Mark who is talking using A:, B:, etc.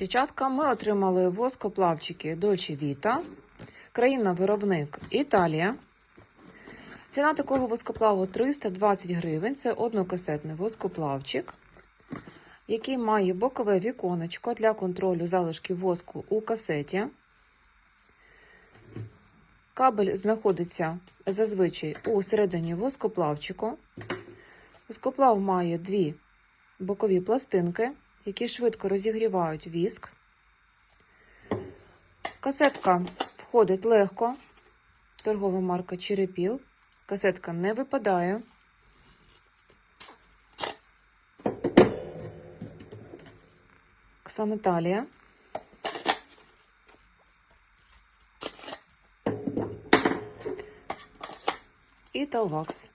A: Дівчатка, ми отримали воскоплавчики Dolce Vita, країна-виробник Італія. Ціна такого воскоплаву 320 гривень. Це однокасетний воскоплавчик, який має бокове віконечко для контролю залишків воску у касеті. Кабель знаходиться зазвичай у середині воскоплавчику. Воскоплав має дві бокові пластинки, які швидко розігрівають віск. Касетка входить легко. Торгова марка Черепіл. Касетка не випадає. Ксанаталія. І Талвакс.